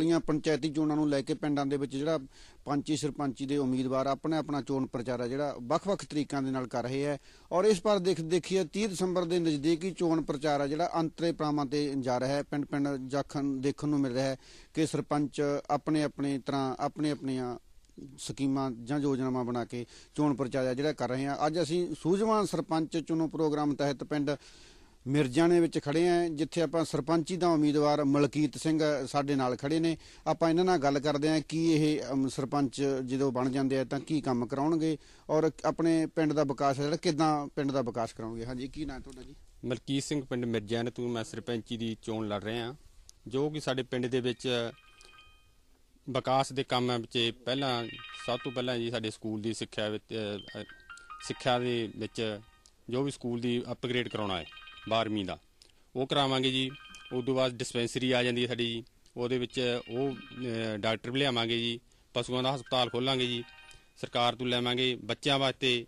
ਵਾਲੀਆਂ ਪੰਚਾਇਤੀ ਚੋਣਾਂ ਨੂੰ ਲੈ ਕੇ ਪਿੰਡਾਂ ਦੇ ਵਿੱਚ ਜਿਹੜਾ ਪੰਚੀ ਸਰਪੰਚੀ ਦੇ ਉਮੀਦਵਾਰ ਆਪਣੇ ਆਪਣਾ ਚੋਣ ਪ੍ਰਚਾਰ ਆ ਜਿਹੜਾ ਵੱਖ-ਵੱਖ ਤਰੀਕਿਆਂ ਦੇ ਨਾਲ ਕਰ ਰਹੇ ਹੈ ਔਰ ਇਸ ਪਰ ਦੇਖ ਦੇਖੀਏ 30 ਦਸੰਬਰ ਦੇ ਨਜ਼ਦੀਕੀ ਚੋਣ ਪ੍ਰਚਾਰ ਆ ਜਿਹੜਾ ਅੰਤਰੇ ਪ੍ਰਾਵਾਂ ਤੇ ਜਾ ਰਿਹਾ ਹੈ। ਪਿੰਡ-ਪਿੰਡ ਜਾਖਣ ਦੇਖਣ ਨੂੰ ਮਿਲ ਰਿਹਾ ਹੈ ਕਿ ਸਰਪੰਚ ਆਪਣੇ ਆਪਣੇ ਤਰ੍ਹਾਂ ਆਪਣੇ ਆਪਣੀਆਂ ਸਕੀਮਾਂ ਜਾਂ ਯੋਜਨਾਵਾਂ ਬਣਾ ਕੇ ਚੋਣ ਪ੍ਰਚਾਰ ਹੈ ਜਿਹੜਾ ਕਰ ਰਹੇ ਹਾਂ ਅੱਜ ਅਸੀਂ ਸੂਝਵਾਨ ਸਰਪੰਚ ਚੁਣੋ ਪ੍ਰੋਗਰਾਮ ਤਹਿਤ ਪਿੰਡ ਮਿਰਜਾਣੇ ਵਿੱਚ ਖੜੇ ਆ, ਜਿੱਥੇ ਆਪਾਂ ਸਰਪੰਚੀ ਦਾ ਉਮੀਦਵਾਰ ਮਲਕੀਤ ਸਿੰਘ ਸਾਡੇ ਨਾਲ ਖੜੇ ਨੇ। ਆਪਾਂ ਇਹਨਾਂ ਨਾਲ ਗੱਲ ਕਰਦੇ ਆ, ਕਿ ਇਹ ਸਰਪੰਚ ਜਦੋਂ ਬਣ ਜਾਂਦੇ ਆ ਤਾਂ ਕੀ ਕੰਮ ਕਰਾਉਣਗੇ? ਔਰ ਆਪਣੇ ਪਿੰਡ ਦਾ ਵਿਕਾਸ ਜਿਹੜਾ, ਕਿਦਾਂ ਪਿੰਡ ਦਾ ਵਿਕਾਸ ਕਰਾਉਣਗੇ? ਹਾਂਜੀ, ਕੀ ਨਾਂ ਤੁਹਾਡਾ ਜੀ? ਮਲਕੀਤ ਸਿੰਘ, ਪਿੰਡ ਮਿਰਜੈਨ ਤੋਂ ਮੈਂ ਸਰਪੰਚੀ ਦੀ ਚੋਣ ਲੜ ਰਿਹਾ ਹਾਂ। ਜੋ ਕਿ ਸਾਡੇ ਪਿੰਡ ਦੇ ਵਿੱਚ ਵਿਕਾਸ ਦੇ ਕੰਮਾਂ ਵਿੱਚ ਪਹਿਲਾਂ, ਸਭ ਤੋਂ ਪਹਿਲਾਂ ਜੀ ਸਾਡੇ ਸਕੂਲ ਦੀ ਸਿੱਖਿਆ ਵਿੱਚ ਸਿੱਖਿਆ ਦੇ ਵਿੱਚ ਜੋ ਵੀ ਸਕੂਲ ਦੀ ਅਪਗ੍ਰੇਡ ਕਰਾਉਣਾ ਹੈ। 12ਵੀਂ ਦਾ। ਉਹ ਕਰਾਵਾਂਗੇ ਜੀ। ਉਸ ਤੋਂ ਬਾਅਦ ਡਿਸਪੈਂਸਰੀ ਆ ਜਾਂਦੀ ਹੈ ਸਾਡੀ ਜੀ। ਉਹਦੇ ਵਿੱਚ ਉਹ ਡਾਕਟਰ ਵੀ ਲਿਆਵਾਂਗੇ ਜੀ। ਪਸ਼ੂਆਂ ਦਾ ਹਸਪਤਾਲ ਖੋਲਾਂਗੇ ਜੀ। ਸਰਕਾਰ ਤੋਂ ਲੈਵਾਂਗੇ ਬੱਚਿਆਂ ਵਾਸਤੇ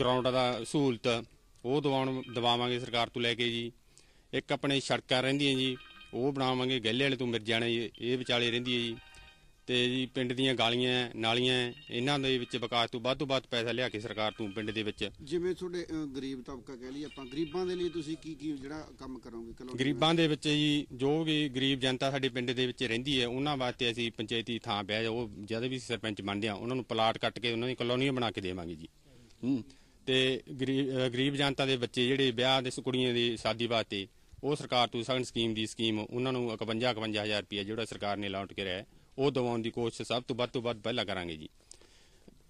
ਗਰਾਊਂਡ ਦਾ ਸਹੂਲਤ। ਉਹ ਦਵਾਉਣ, ਦਵਾਵਾਂਗੇ ਸਰਕਾਰ ਤੋਂ ਲੈ ਕੇ ਜੀ। ਇੱਕ ਆਪਣੇ ਸੜਕਾਂ ਰਹਿੰਦੀਆਂ ਜੀ। ਉਹ ਬਣਾਵਾਂਗੇ, ਗਹਿਲੇ ਵਾਲੇ ਤੋਂ ਮਿਰਜਾਣਾ ਜੀ। ਇਹ ਵਿਚਾਲੇ ਰਹਿੰਦੀ ਹੈ ਜੀ। ਤੇ ਜੀ ਪਿੰਡ ਦੀਆਂ ਗਾਲੀਆਂ ਨਾਲੀਆਂ ਇਹਨਾਂ ਦੇ ਵਿੱਚ ਵਿਕਾਸ ਤੋਂ ਵੱਧ ਤੋਂ ਵੱਧ ਪੈਸਾ ਲਿਆ ਕੇ ਸਰਕਾਰ ਤੋਂ ਪਿੰਡ ਦੇ ਵਿੱਚ। ਜਿਵੇਂ ਤੁਹਾਡੇ ਅ, ਗਰੀਬ ਤਬਕਾ ਕਹਿ ਲਈ ਆਪਾਂ ਗਰੀਬਾਂ ਦੇ ਲਈ ਤੁਸੀਂ ਕੀ ਕੀ ਜਿਹੜਾ ਕੰਮ ਕਰੋਗੇ? ਕਲੋਨੀ ਗਰੀਬਾਂ ਦੇ ਵਿੱਚ ਜੀ ਜੋ ਵੀ ਗਰੀਬ ਜਨਤਾ ਸਾਡੇ ਪਿੰਡ ਦੇ ਵਿੱਚ ਰਹਿੰਦੀ ਹੈ ਉਹਨਾਂ ਵਾਸਤੇ ਅਸੀਂ ਪੰਚਾਇਤੀ ਥਾਂ ਪਿਆ ਉਹ ਜਦ ਵੀ ਸਰਪੰਚ ਬਣਦੇ ਆ ਉਹਨਾਂ ਨੂੰ ਪਲਾਟ ਕੱਟ ਕੇ ਉਹਨਾਂ ਦੀ ਕਲੋਨੀਆਂ ਬਣਾ ਕੇ ਦੇਵਾਂਗੇ ਜੀ। ਹੂੰ ਤੇ ਗਰੀਬ ਅ, ਗਰੀਬ ਜਨਤਾ ਦੇ ਬੱਚੇ ਜਿਹੜੇ ਵਿਆਹ ਦੇ ਕੁੜੀਆਂ ਦੀ ਸ਼ਾਦੀ ਵਾਸਤੇ ਉਹ ਸਰਕਾਰ ਤੋਂ ਸਗਨ ਸਕੀਮ ਦੀ ਸਕੀਮ ਉਹਨਾਂ ਨੂੰ 51 51000 ਰੁਪਏ ਜਿਹੜਾ ਸਰਕਾਰ ਨੇ ਅਲਾਟ ਕਰਿਆ ਹੈ। ਉਹ ਦਿਵਾਉਣ ਦੀ ਕੋਸ਼ਿਸ਼ ਸਭ ਤੋਂ ਵੱਧ ਤੋਂ ਵੱਧ ਪਹਿਲਾਂ ਕਰਾਂਗੇ ਜੀ।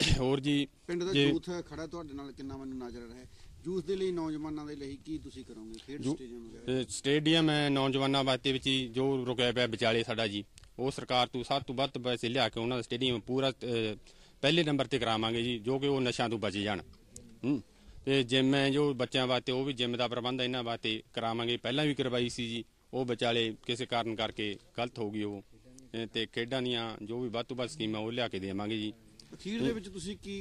ਹੋਰ ਜੀ ਪਿੰਡ ਦਾ ਯੂਥ ਖੜਾ ਤੁਹਾਡੇ ਨਾਲ ਕਿੰਨਾ ਮੈਨੂੰ ਨਜ਼ਰ ਰਿਹਾ। ਯੂਥ ਦੇ ਲਈ ਨੌਜਵਾਨਾਂ ਦੇ ਲਈ ਕੀ ਤੁਸੀਂ ਕਰੋਗੇ? ਖੇਡ ਸਟੇਡੀਅਮ ਵਗੈਰਾ? ਸਟੇਡੀਅਮ ਹੈ ਨੌਜਵਾਨਾਂ ਵਾਸਤੇ ਵਿੱਚ ਜੀ ਰੁਕਿਆ ਪਿਆ ਵਿਚਾਲੇ ਸਾਡਾ ਜੀ। ਉਹ ਸਰਕਾਰ ਤੋਂ ਸਭ ਤੋਂ ਵੱਧ ਪੈਸੇ ਲਿਆ ਕੇ ਉਹਨਾਂ ਦਾ ਸਟੇਡੀਅਮ ਪੂਰਾ ਪਹਿਲੇ ਨੰਬਰ ਤੇ ਕਰਾਵਾਂਗੇ ਜੀ ਜੋ ਕਿ ਉਹ ਨਸ਼ਿਆਂ ਤੋਂ ਬਚ ਜਾਣ। ਹੂੰ ਤੇ ਜਿਮ ਹੈ ਜੋ ਬੱਚਿਆਂ ਵਾਸਤੇ ਉਹ ਵੀ ਜਿਮ ਦਾ ਪ੍ਰਬੰਧ ਇਹਨਾਂ ਵਾਸਤੇ ਕਰਾਵਾਂਗੇ। ਪਹਿਲਾਂ ਵੀ ਕਰਵਾਈ ਸੀ ਜੀ ਉਹ ਵਿਚਾਲੇ ਕਿਸੇ ਕਾਰਨ ਕਰਕੇ ਗਲਤ ਹੋ ਗਈ ਉਹ। ਤੇ ਖੇਡਾਂ ਦੀਆਂ ਜੋ ਵੀ ਵੱਧ ਤੋਂ ਵੱਧ ਸਕੀਮਾਂ ਉਹ ਲਿਆ ਕੇ ਦੇਵਾਂਗੇ ਜੀ। ਅਖੀਰ ਦੇ ਵਿੱਚ ਤੁਸੀਂ ਕੀ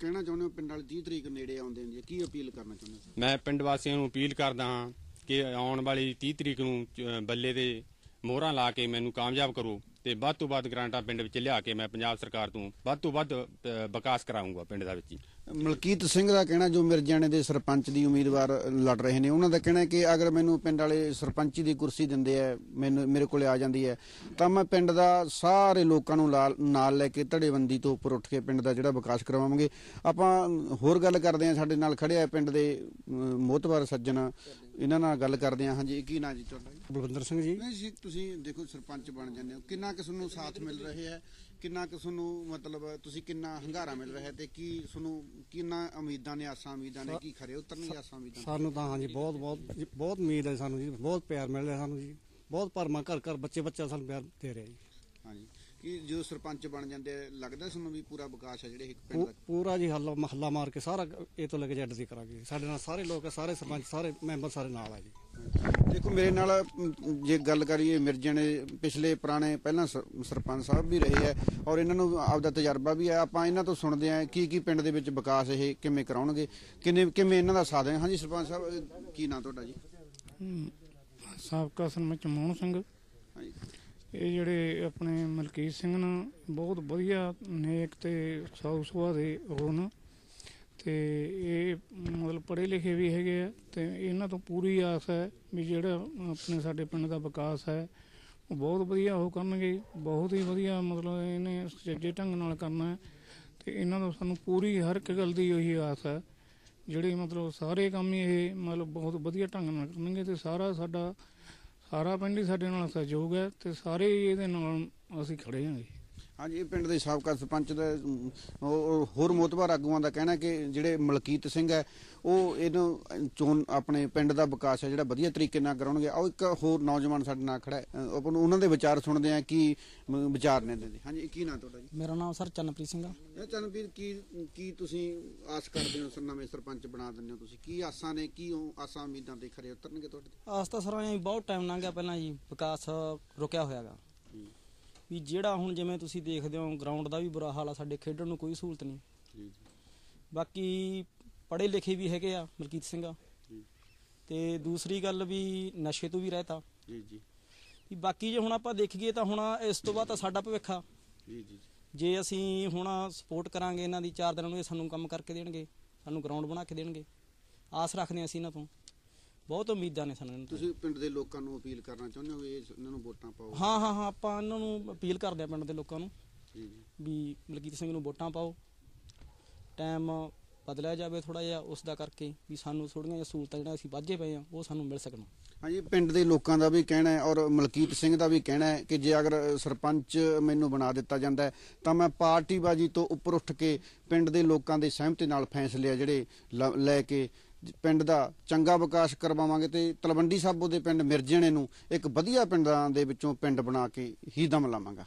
ਕਹਿਣਾ ਚਾਹੁੰਦੇ ਹੋ? ਪਿੰਡ ਵਾਲੇ 30 ਤਰੀਕ ਨੇੜੇ ਆਉਂਦੇ ਨੇ ਕੀ ਅਪੀਲ ਕਰਨਾ ਚਾਹੁੰਦੇ ਹੋ? ਮੈਂ ਪਿੰਡ ਵਾਸੀਆਂ ਨੂੰ ਅਪੀਲ ਕਰਦਾ ਹਾਂ ਕਿ ਆਉਣ ਵਾਲੀ 30 ਤਰੀਕ ਨੂੰ ਬੱਲੇ ਦੇ ਮੋਹਰਾਂ ਲਾ ਕੇ ਮੈਨੂੰ ਕਾਮਯਾਬ ਕਰੋ। ਤੇ ਵੱਧ ਤੋਂ ਵੱਧ ਗ੍ਰਾਂਟਾਂ ਪਿੰਡ ਵਿੱਚ ਲਿਆ ਕੇ ਮੈਂ ਪੰਜਾਬ ਸਰਕਾਰ ਤੋਂ ਵੱਧ ਤੋਂ ਵੱਧ ਵਿਕਾਸ ਕਰਾਉਂਗਾ ਪਿੰਡ ਦਾ ਵਿੱਚ ਹੀ। ਮਲਕੀਤ ਸਿੰਘ ਦਾ ਕਹਿਣਾ ਜੋ ਮਿਰਜਾਣੇ ਦੇ ਸਰਪੰਚ ਦੀ ਉਮੀਦਵਾਰ ਲੜ ਰਹੇ ਨੇ ਉਹਨਾਂ ਦਾ ਕਹਿਣਾ ਹੈ ਕਿ ਅਗਰ ਮੈਨੂੰ ਪਿੰਡ ਵਾਲੇ ਸਰਪੰਚੀ ਦੀ ਕੁਰਸੀ ਦਿੰਦੇ ਆ ਮੈਨੂੰ ਮੇਰੇ ਕੋਲੇ ਆ ਜਾਂਦੀ ਹੈ ਤਾਂ ਮੈਂ ਪਿੰਡ ਦਾ ਸਾਰੇ ਲੋਕਾਂ ਨੂੰ ਨਾਲ ਲੈ ਕੇ ਧੜੇਬੰਦੀ ਤੋਂ ਉੱਪਰ ਉੱਠ ਕੇ ਪਿੰਡ ਦਾ ਜਿਹੜਾ ਵਿਕਾਸ ਕਰਵਾਵਾਂਗੇ ਆਪਾਂ ਹੋਰ ਗੱਲ ਕਰਦੇ ਆ ਸਾਡੇ ਨਾਲ ਖੜੇ ਆ ਪਿੰਡ ਦੇ ਅਮ, ਮੋਹਤਬਰ ਸੱਜਣ ਇਹਨਾਂ ਨਾਲ ਗੱਲ ਕਰਦੇ ਆ ਹਾਂਜੀ ਕੀ ਨਾਂ ਜੀ ਤੁਹਾਡਾ ਜੀ? ਬਲਵਿੰਦਰ ਸਿੰਘ ਜੀ। ਨਹੀਂ ਜੀ ਤੁਸੀਂ ਦੇਖੋ ਸਰਪੰਚ ਬਣ ਜਾਂਦੇ ਹੋ। ਕਿੰਨਾ ਕਿਸ ਨੂੰ ਸਾਥ ਮਿਲ ਰਿਹਾ ਹੈ? ਕਿੰਨਾ ਕਿਸ ਨੂੰ ਮਤਲਬ ਤੁਸੀਂ ਕਿੰਨਾ ਹੰਗਾਰਾ ਮਿਲ ਰਿਹਾ ਹੈ ਤੇ ਕੀ ਤੁਹਾਨੂੰ ਕਿੰਨਾ ਉਮੀਦਾਂ ਨੇ ਆਸਾਂ ਉਮੀਦਾਂ ਨੇ ਕੀ ਖਰੇ? ਉਤਰਨਗੇ ਆਸਾਂ ਉਮੀਦਾਂ? ਸਾਨੂੰ ਤਾਂ ਹਾਂਜੀ ਬਹੁਤ ਬਹੁਤ ਬਹੁਤ ਉਮੀਦ ਹੈ ਸਾਨੂੰ ਜੀ ਬਹੁਤ ਪਿਆਰ ਮਿਲ ਰਿਹਾ ਸਾਨੂੰ ਜੀ। ਬਹੁਤ ਭਰਮਾ ਘਰ ਘਰ ਬੱਚੇ ਬੱਚਾ ਸਾਨੂੰ ਪਿਆਰ ਦੇ ਰਿਹਾ ਜੀ। ਹਾਂਜੀ। ਕੀ ਜੋ ਸਰਪੰਚ ਬਣ ਜਾਂਦੇ ਆ, ਲੱਗਦਾ ਤੁਹਾਨੂੰ ਵੀ ਪੂਰਾ ਵਿਕਾਸ ਹੈ ਜਿਹੜੇ ਇੱਕ ਪਿੰਡ ਪੂ- ਦਾ? ਪੂਰਾ ਜੀ ਹੱਲਾ ਮਹੱਲਾ ਮਾਰ ਕੇ ਸਾਰਾ ਇਹ ਤੋਂ ਲੈ ਕੇ ਜੱਟ ਦੀ ਕਰਾਂਗੇ। ਸਾਡੇ ਨਾਲ ਸਾਰੇ ਲੋਕ ਸਾਰੇ ਸਰਪੰਚ ਸਾਰੇ ਮੈਂਬਰ ਸਾਰੇ ਨਾਲ ਆ ਜੀ। ਦੇਖੋ ਮੇਰੇ ਨਾਲ ਅਮ, ਜੇ ਗੱਲ ਕਰੀਏ ਮਿਰਜੇ ਨੇ ਪਿਛਲੇ ਪੁਰਾਣੇ ਪਹਿਲਾਂ ਸਰਪੰਚ ਸਾਹਿਬ ਵੀ ਰਹੇ ਹੈ ਔਰ ਇਹਨਾਂ ਨੂੰ ਆਪਦਾ ਤਜਰਬਾ ਵੀ ਹੈ ਆਪਾਂ ਇਹਨਾਂ ਤੋਂ ਸੁਣਦੇ ਆ ਕੀ ਕੀ ਪਿੰਡ ਦੇ ਵਿੱਚ ਵਿਕਾਸ ਇਹ ਕਿਵੇਂ ਕਰਾਉਣਗੇ। ਕਿੰਨੇ ਕਿਵੇਂ ਇਹਨਾਂ ਦਾ ਸਾਥ ਹੈ? ਹਾਂਜੀ ਸਰਪੰਚ ਸਾਹਿਬ ਅਹ, ਕੀ ਨਾਂ ਤੁਹਾਡਾ ਜੀ? ਸਾਬਕਾ ਸਰਪੰਚ ਮੋਹਨ ਸਿੰਘ। ਇਹ ਜਿਹੜੇ ਆਪਣੇ ਮਲਕੀਤ ਸਿੰਘ ਨੇ, ਬਹੁਤ ਵਧੀਆ ਨੇਕ ਤੇ ਸਾਊ ਸੁਭਾਅ ਦੇ ਉਹ ਹੋਣ ਤੇ ਇਹ ਮਤਲਬ ਪੜ੍ਹੇ ਲਿਖੇ ਵੀ ਹੈਗੇ ਆ ਤੇ ਇਹਨਾਂ ਤੋਂ ਪੂਰੀ ਆਸ ਹੈ ਵੀ ਜਿਹੜਾ ਆਪਣੇ ਸਾਡੇ ਪਿੰਡ ਦਾ ਵਿਕਾਸ ਹੈ, ਉਹ ਬਹੁਤ ਵਧੀਆ ਉਹ ਕਰਨਗੇ। ਬਹੁਤ ਹੀ ਵਧੀਆ ਮਤਲਬ ਇਹਨੇ ਸੁਚੱਜੇ ਢੰਗ ਨਾਲ ਕਰਨਾ ਹੈ ਤੇ ਇਹਨਾਂ ਤੋਂ ਸਾਨੂੰ ਪੂਰੀ ਹਰ ਇੱਕ ਗੱਲ ਦੀ ਉਹੀ ਆਸ ਹੈ। ਜਿਹੜੇ ਮਤਲਬ ਸਾਰੇ ਕੰਮ ਹੀ ਇਹ ਮਤਲਬ ਬਹੁਤ ਵਧੀਆ ਢੰਗ ਨਾਲ ਕਰਨਗੇ ਤੇ ਸਾਰਾ ਸਾਡਾ ਸਾਰਾ ਪਿੰਡ ਹੀ ਸਾਡੇ ਨਾਲ ਸਹਿਯੋਗ ਹੈ ਤੇ ਸਾਰੇ ਹੀ ਇਹਦੇ ਨਾਲ ਅਸੀਂ ਖੜੇ ਹਾਂ ਜੀ। ਹਾਂਜੀ ਇਹ ਪਿੰਡ ਦੇ ਸਾਬਕਾ ਸਰਪੰਚ ਦਾ ਹੋਰ ਮੋਤਬਰ ਆਗੂਆਂ ਦਾ ਕਹਿਣਾ ਕਿ ਜਿਹੜੇ ਮਲਕੀਤ ਸਿੰਘ ਹੈ ਉਹ ਇਹਨੂੰ ਚੋਣ ਆਪਣੇ ਪਿੰਡ ਦਾ ਵਿਕਾਸ ਹੈ ਜਿਹੜਾ ਵਧੀਆ ਤਰੀਕੇ ਨਾਲ ਕਰਾਉਣਗੇ। ਆਓ ਇੱਕ ਹੋਰ ਨੌਜਵਾਨ ਸਾਡੇ ਨਾਲ ਖੜਾ ਹੈ। ਆਪਾਂ ਉਹਨਾਂ ਦੇ ਵਿਚਾਰ ਸੁਣਦੇ ਆ ਕੀ ਵਿਚਾਰ ਨੇ ਇਹਦੇ ਹਾਂਜੀ ਕੀ ਨਾਂ ਤੁਹਾਡਾ ਜੀ? ਮੇਰਾ ਨਾਮ ਸਰ ਚੰਨਪ੍ਰੀਤ ਸਿੰਘ ਆ। ਇਹ ਚੰਨਵੀਰ ਕੀ ਕੀ ਤੁਸੀਂ ਆਸ ਕਰਦੇ ਹੋ ਸਰ ਨਵੇਂ ਸਰਪੰਚ ਬਣਾ ਦਿੰਦੇ ਹੋ ਤੁਸੀਂ? ਕੀ ਆਸਾਂ ਨੇ ਕੀ ਉਹ ਆਸਾਂ ਉਮੀਦਾਂ ਤੇ ਖਰੇ ਉਤਰਨਗੇ ਤੁਹਾਡੇ? ਆਸ ਤਾਂ ਸਰ ਐਂ ਬਹੁਤ ਟਾਈਮ ਲੰਘ ਗਿਆ ਪਹਿਲਾਂ ਜੀ ਵਿਕਾਸ ਰੁਕਿਆ ਹੋਇਆਗਾ। ਵੀ ਜਿਹੜਾ ਹੁਣ ਜਿਵੇਂ ਤੁਸੀਂ ਦੇਖਦੇ ਹੋ ਗਰਾਊਂਡ ਦਾ ਵੀ ਬੁਰਾ ਹਾਲ ਆ ਸਾਡੇ ਖੇਡਣ ਨੂੰ ਕੋਈ ਸਹੂਲਤ ਨਹੀਂ। ਜੀ ਬਾਕੀ ਪੜ੍ਹੇ ਲਿਖੇ ਵੀ ਹੈਗੇ ਆ ਮਲਕੀਤ ਸਿੰਘ ਜੀ। ਤੇ ਦੂਸਰੀ ਗੱਲ ਵੀ ਨਸ਼ੇ ਤੋਂ ਵੀ ਰਹਿਤਾ। ਜੀ ਜੀ। ਵੀ ਬਾਕੀ ਜੇ ਹੁਣ ਆਪਾਂ ਦੇਖੀਏ ਤਾਂ ਹੁਣ ਇਸ ਤੋਂ ਬਾਅਦ ਤਾਂ ਸਾਡਾ ਭਵਿੱਖ ਆ। ਜੀ ਜੀ ਜੇ। ਅਸੀਂ ਹੁਣ ਸਪੋਰਟ ਕਰਾਂਗੇ ਇਹਨਾਂ ਦੀ ਚਾਰ ਦਿਨਾਂ ਨੂੰ ਇਹ ਸਾਨੂੰ ਕੰਮ ਕਰਕੇ ਦੇਣਗੇ ਸਾਨੂੰ ਗਰਾਊਂਡ ਬਣਾ ਕੇ ਦੇਣਗੇ। ਆਸ ਰੱਖਦੇ ਹਾਂ ਅਸੀਂ ਇਹਨਾਂ ਤੋਂ। ਬਹੁਤ ਉਮੀਦਾਂ ਨੇ ਸਾਨੂੰ ਇਹਨਾਂ ਤੋਂ। ਤੁਸੀਂ ਪਿੰਡ ਦੇ ਲੋਕਾਂ ਨੂੰ ਅਪੀਲ ਕਰਨਾ ਚਾਹੁੰਦੇ ਹੋ ਵੀ ਇਹ ਇਹਨਾਂ ਨੂੰ ਵੋਟਾਂ ਪਾਓ? ਹਾਂ ਹਾਂ ਹਾਂ ਆਪਾਂ ਇਹਨਾਂ ਨੂੰ ਅਪੀਲ ਕਰਦੇ ਹਾਂ ਪਿੰਡ ਦੇ ਲੋਕਾਂ ਨੂੰ ਜੀ। ਜੀ ਵੀ ਮਲਕੀਤ ਸਿੰਘ ਨੂੰ ਵੋਟਾਂ ਪਾਓ। ਟਾਈਮ ਬਦਲਿਆ ਜਾਵੇ ਥੋੜਾ ਜਿਹਾ ਉਸ ਦਾ ਕਰਕੇ ਵੀ ਸਾਨੂੰ ਥੋੜੀਆਂ ਜਿਹੀਆਂ ਸਹੂਲਤਾਂ ਜਿਹੜੀਆਂ ਅਸੀਂ ਵਾਝੇ ਪਏ ਆ ਉਹ ਸਾਨੂੰ ਮਿਲ ਸਕਣ। ਹਾਂਜੀ ਪਿੰਡ ਦੇ ਲੋਕਾਂ ਦਾ ਵੀ ਕਹਿਣਾ ਹੈ ਔਰ ਮਲਕੀਤ ਸਿੰਘ ਦਾ ਵੀ ਕਹਿਣਾ ਹੈ ਕਿ ਜੇ ਅਗਰ ਸਰਪੰਚ ਮੈਨੂੰ ਬਣਾ ਦਿੱਤਾ ਜਾਂਦਾ ਹੈ ਤਾਂ ਮੈਂ ਪਾਰਟੀਬਾਜੀ ਤੋਂ ਉੱਪਰ ਉੱਠ ਕੇ ਪਿੰਡ ਦੇ ਲੋਕਾਂ ਦੇ ਸਹਿਮਤੀ ਨਾਲ ਫੈਸਲੇ ਆ ਜਿਹੜੇ ਲ- ਲੈ ਕੇ ਪਿੰਡ ਦਾ ਚੰਗਾ ਵਿਕਾਸ ਕਰਵਾਵਾਂਗੇ ਤੇ ਤਲਵੰਡੀ ਸਾਬੋ ਦੇ ਪਿੰਡ ਮਿਰਜਣੇ ਨੂੰ ਇੱਕ ਵਧੀਆ ਪਿੰਡਾਂ ਦੇ ਵਿੱਚੋਂ ਪਿੰਡ ਬਣਾ ਕੇ ਹੀ ਦਮ ਲਾਵਾਂਗਾ।